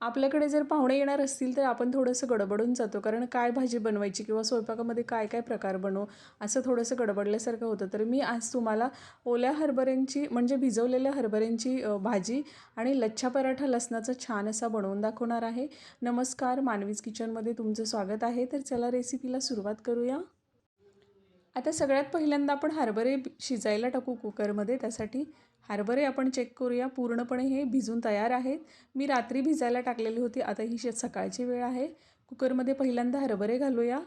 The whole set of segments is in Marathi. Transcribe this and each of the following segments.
आपल्याकडे जर पाहुणे येणार असतील तर आपण थोडंसं गडबडून जातो. कारण काय भाजी बनवायची किंवा स्वयंपाकामध्ये काय काय प्रकार बनवू असं थोडंसं गडबडल्यासारखं होतं. तर मी आज तुम्हाला ओल्या हरभऱ्यांची म्हणजे भिजवलेल्या हरभऱ्यांची भाजी आणि लच्छा पराठा लसणाचा छान असा बनवून दाखवणार आहे. नमस्कार मानवीज किचनमध्ये तुमचं स्वागत आहे. तर चला रेसिपीला सुरुवात करूया. आता सगळ्यात पहिल्यांदा आपण हरभरे शिजायला टाकू कुकरमध्ये. त्यासाठी हरभरे आपण चेक करूया. पूर्णपणे हे भिजून तयार आहेत. मी रात्री भिजायला टाकलेली होती. आता ही सकाळची वेळ आहे कुकरमध्ये पहिल्यांदा हरभरे घालूया.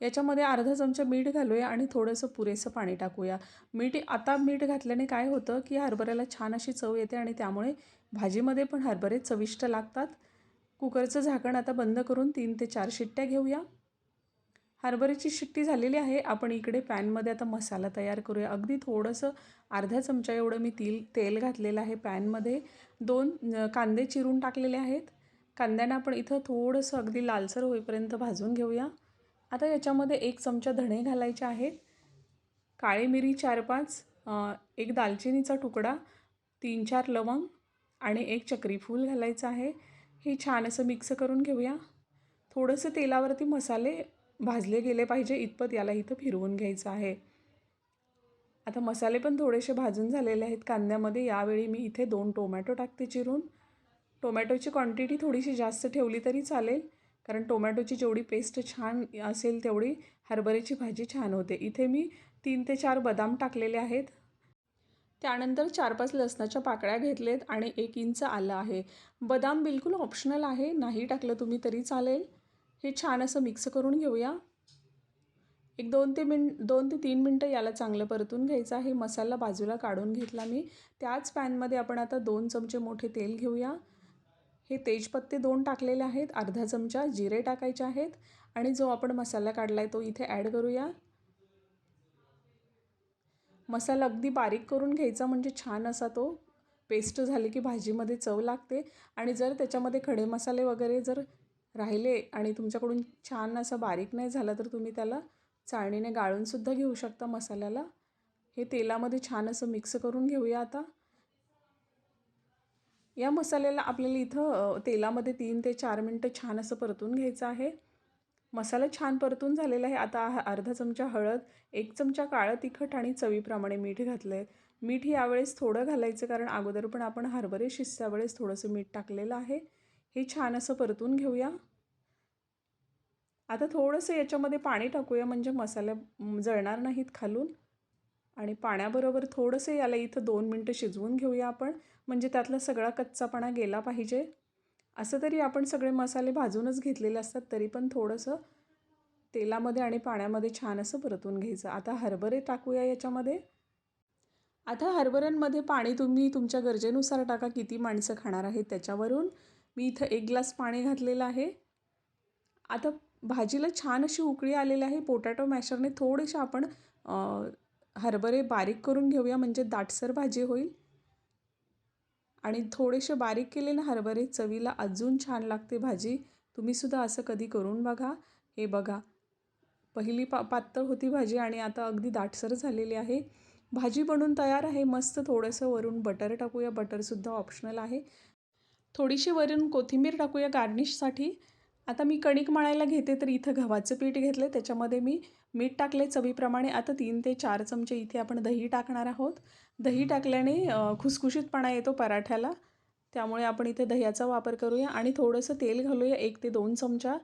याच्यामध्ये अर्धा चमचा मीठ घालूया आणि थोडंसं पुरेसं पाणी टाकूया. मीठ आता मीठ घातल्याने काय होतं की हरभऱ्याला छान अशी चव येते आणि त्यामुळे भाजीमध्ये पण हरभरे चविष्ट लागतात. कुकरचं झाकण आता बंद करून तीन ते चार शिट्ट्या घेऊया. हरभऱ्याची शिट्टी झालेली आहे. आपण इकडे पॅनमध्ये आता मसाला तयार करूया. अगदी थोडंसं अर्धा चमचा एवढं मी तील तेल घातलेलं आहे पॅनमध्ये. दोन कांदे चिरून टाकलेले आहेत. कांद्यांना आपण इथं थोडंसं अगदी लालसर होईपर्यंत भाजून घेऊया. आता याच्यामध्ये एक चमचा धणे घालायचे आहेत. काळी मिरी चार पाच एक दालचिनीचा तुकडा तीन चार लवंग आणि एक चक्रीफूल घालायचं आहे. हे छान असं मिक्स करून घेऊया. थोडंसं तेलावरती मसाले भाजले गेले पाहिजे इतपत याला इथं फिरवून घ्यायचं आहे. आता मसाले पण थोडेसे भाजून झालेले आहेत. कांद्यामध्ये यावेळी मी इथे दोन टोमॅटो टाकते चिरून. टोमॅटोची क्वांटिटी थोडीशी जास्त ठेवली तरी चालेल. कारण टोमॅटोची जेवढी पेस्ट छान असेल तेवढी हरभऱ्याची भाजी छान होते. इथे मी तीन ते चार बदाम टाकलेले आहेत. त्यानंतर चार पाच लसणाच्या पाकळ्या घेतलेत आणि एक इंच आलं आहे. बदाम बिलकुल ऑप्शनल आहे. नाही टाकलं तुम्ही तरी चालेल. हे छान असं मिक्स करून घेऊया. एक दोन ते मिन दोन ते तीन मिनटं याला चांगलं परतून घ्यायचं आहे. मसाला बाजूला काढून घेतला मी. त्याच पॅनमध्ये आपण आता दोन चमचे मोठे तेल घेऊया. हे तेजपत्ते दोन टाकलेले आहेत. अर्धा चमचा जिरे टाकायचे आहेत. आणि जो आपण मसाला काढला आहे तो इथे ॲड करूया. मसाला अगदी बारीक करून घ्यायचा म्हणजे छान असा तो पेस्ट झाली की भाजीमध्ये चव लागते. आणि जर त्याच्यामध्ये खडे मसाले वगैरे जर राहिले आणि तुमच्याकडून छान असं बारीक नाही झालं तर तुम्ही त्याला चाळणीने गाळूनसुद्धा घेऊ शकता मसाल्याला. हे तेलामध्ये छान असं मिक्स करून घेऊया आता. या मसाल्याला आपल्याला इथं तेलामध्ये तीन ते चार मिनटं छान असं परतून घ्यायचं आहे. मसाला छान परतून झालेला आहे. आता अर्धा चमचा हळद एक चमचा काळं तिखट आणि चवीप्रमाणे मीठ घातलं आहे मीठ यावेळेस थोडं घालायचं कारण अगोदर पण आपण हरभरे शिजत्या वेळेस थोडंसं मीठ टाकलेलं आहे. हे छान असं परतून घेऊया. आता थोडंसं याच्यामध्ये पाणी टाकूया म्हणजे मसाल्या जळणार नाहीत खालून. आणि पाण्याबरोबर थोडंसं याला इथं दोन मिनटं शिजवून घेऊया आपण. म्हणजे त्यातला सगळा कच्चापणा गेला पाहिजे. असं तरी आपण सगळे मसाले भाजूनच घेतलेले असतात तरी पण थोडंसं तेलामध्ये आणि पाण्यामध्ये छान असं परतून घ्यायचं. आता हरभरे टाकूया याच्यामध्ये. आता हरभऱ्यांमध्ये पाणी तुम्ही तुमच्या गरजेनुसार टाका किती माणसं खाणार आहेत त्याच्यावरून. मी इथं एक ग्लास पाणी घातलेलं आहे. आता भाजीला छान अशी उकळी आलेली आहे. पोटॅटो मॅशरने थोडेसे आपण हरभरे बारीक करून घेऊया. म्हणजे दाटसर भाजी होईल. आणि थोडेसे बारीक केलेले हरभरे चवीला अजून छान लागते भाजी. तुम्हीसुद्धा असं कधी करून बघा. हे बघा. पहिली पा पातळ होती भाजी आणि आता अगदी दाटसर झालेली आहे. भाजी बनून तयार आहे. मस्त थोडंसं वरून बटर टाकूया. बटरसुद्धा ऑप्शनल आहे. थोडीशी वरून कोथिंबीर टाकूया गार्निशसाठी आता मी कणिक मळायला घेते तर इथं गव्हाचं पीठ घेतलं त्याच्यामध्ये मी मीठ टाकले चवीप्रमाणे. आता तीन ते चार चमचे इथे आपण दही टाकणार आहोत. दही टाकल्याने खुसखुशीतपणा येतो पराठ्याला. त्यामुळे आपण इथे दह्याचा वापर करूया आणि थोडंसं तेल घालूया एक ते दोन चमचा.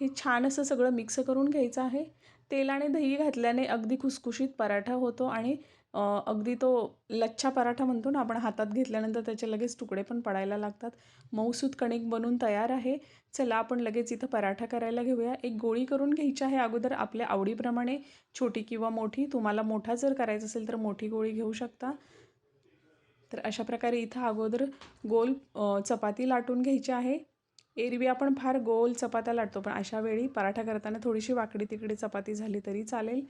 हे छान असं सगळं मिक्स करून घ्यायचं आहे. तेल आणि दही घातल्याने अगदी खुसखुशीत पराठा होतो आणि अगदी तो लच्छा पराठा म्हणतो ना आपण हातात घेतल्यानंतर त्याचे लगेच तुकडे पण पडायला लागतात. मऊसूत कणिक बनून तयार आहे. चला आपण लगेच इथं पराठा करायला घेऊया. एक गोळी करून घ्यायची आहे अगोदर. आपल्या आवडीप्रमाणे छोटी किंवा मोठी. तुम्हाला मोठा जर करायचा असेल तर मोठी गोळी घेऊ शकता. तर अशा प्रकारे इथं अगोदर गोल चपाती लाटून घ्यायची आहे. एरवी आपण फार गोल चपात्या लाटतो पण अशा वेळी पराठा करताना थोडीशी वाकडी तिकडे चपाती झाली तरी चालेल.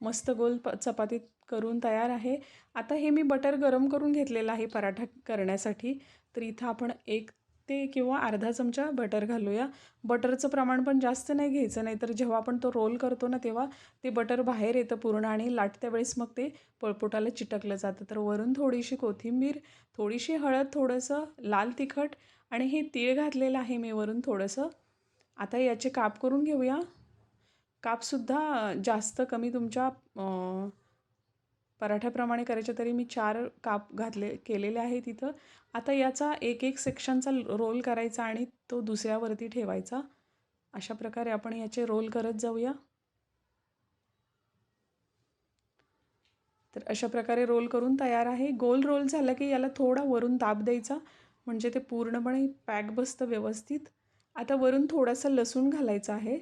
मस्त गोल प चपाती करून तयार आहे. आता हे मी बटर गरम करून घेतलेलं आहे पराठा करण्यासाठी. तर इथं आपण एक ते किंवा अर्धा चमचा बटर घालूया. बटरचं प्रमाण पण जास्त नाही घ्यायचं नाही तर जेव्हा आपण तो रोल करतो ना तेव्हा ते बटर बाहेर येतं पूर्ण आणि लाटत्या वेळेस मग ते पळपुटाला चिटकलं जातं. तर वरून थोडीशी कोथिंबीर थोडीशी हळद थोडंसं लाल तिखट आणि हे तीळ घातलेलं आहे मी वरून थोडंसं. आता याचे काप करून घेऊया. कापसुद्धा जास्त कमी तुमच्या पराठ्याप्रमाणे करायचे तरी मी चार काप घातले केलेले आहे तिथं. आता याचा एक एक सेक्शनचा रोल करायचा आणि तो दुसऱ्यावरती ठेवायचा. अशा प्रकारे आपण याचे रोल करत जाऊया. तर अशा प्रकारे रोल करून तयार आहे. गोल रोल झाला की याला थोडा वरून दाब द्यायचा म्हणजे ते पूर्णपणे पॅक बसतं व्यवस्थित. आता वरून थोडासा लसूण घालायचा आहे.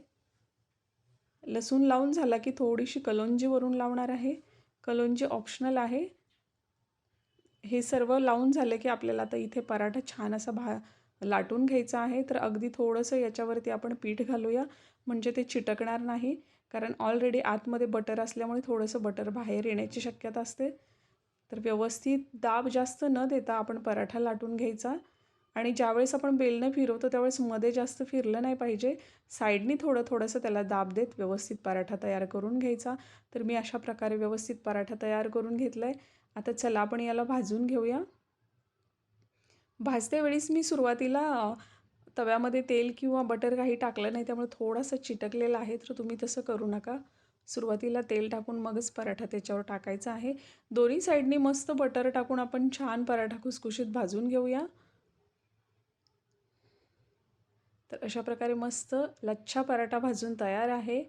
लसूण लावून झाला की थोडीशी कलोंजी वरून लावणार आहे. कलोंजी ऑप्शनल आहे. हे सर्व लावून झालं की आपल्याला आता इथे पराठा छान असा भा लाटून घ्यायचा आहे. तर अगदी थोडंसं याच्यावरती आपण पीठ घालूया. म्हणजे ते चिटकणार नाही. कारण ऑलरेडी आतमध्ये बटर असल्यामुळे थोडंसं बटर बाहेर येण्याची शक्यता असते. तर व्यवस्थित दाब जास्त न देता आपण पराठा लाटून घ्यायचा. आणि ज्यावेळेस आपण बेलनं फिरवतो त्यावेळेस मध्ये जास्त फिरलं नाही पाहिजे. साईडनी थोडं थोडंसं त्याला दाब देत व्यवस्थित पराठा तयार करून घ्यायचा. तर मी अशा प्रकारे व्यवस्थित पराठा तयार करून घेतला आहे आता चला आपण याला भाजून घेऊया. भाजते वेळेस मी सुरुवातीला तव्यामध्ये तेल किंवा बटर काही टाकलं नाही त्यामुळे थोडासा चिटकलेला आहे तर तुम्ही तसं करू नका. सुरुवातीला तेल टाकून मगच पराठा त्याच्यावर टाकायचा आहे. दोन्ही साईडनी मस्त बटर टाकून आपण छान पराठा खुसखुशीत भाजून घेऊया. तर अशा प्रकारे मस्त लच्छा पराठा भाजून तयार आहे.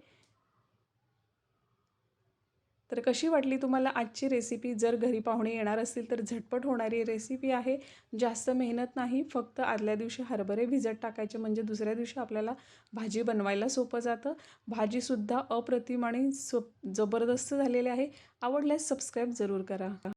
तर कशी वाटली तुम्हाला आजची रेसिपी जर घरी पाहुणे येणार असतील तर झटपट होणारी रेसिपी आहे. जास्त मेहनत नाही फक्त आदल्या दिवशी हरभरे भिजत टाकायचे म्हणजे दुसऱ्या दिवशी आपल्याला भाजी बनवायला सोपं जातं. भाजीसुद्धा अप्रतिम आणि सो जबरदस्त झालेली आहे. आवडल्यास सबस्क्राईब जरूर करा.